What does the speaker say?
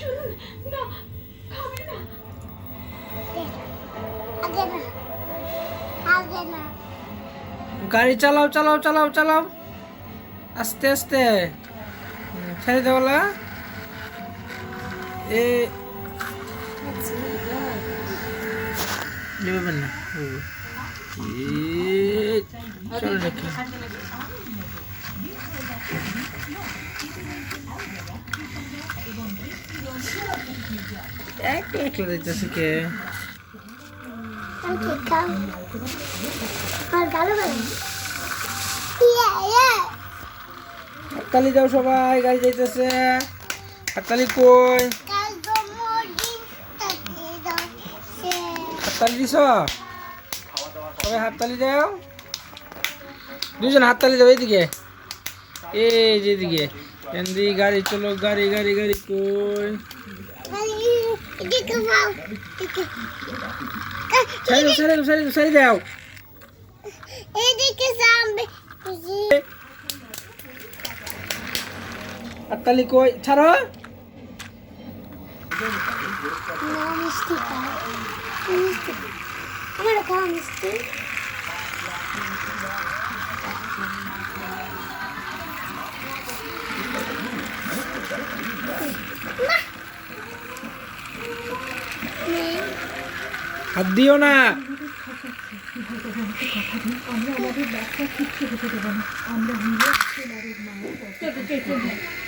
শুনুন না খাবেন না। আগে না আগে না। গাড়ি চালাও চালাও চালাও চালাও। আস্তে আস্তে। ছেড়ে দেওয়া লাগা। এ নেবেন না। চলো দেখি। একটু একটু দিতেছে কে? ইয়ে ইয়ে। হাততালি দাও সবাই গাড়ি যাইতেছে। হাততালি কই? হাততালি দিছ? সবাই হাততালি দাও। দুজন হাততালি দাও এইদিকে। এই যে এদিকে এন্দি গাড়ি চলো গাড়ি গাড়ি গাড়ি কই এদিকে যাও এদিকে সারি দাও সারি দাও সারি দাও সারি দাও এদিকে যাবে হাততালি কই ছাড়ো না মিষ্টি খাও মিষ্টি আমার খাওয়া মিষ্টি হাত দিও না।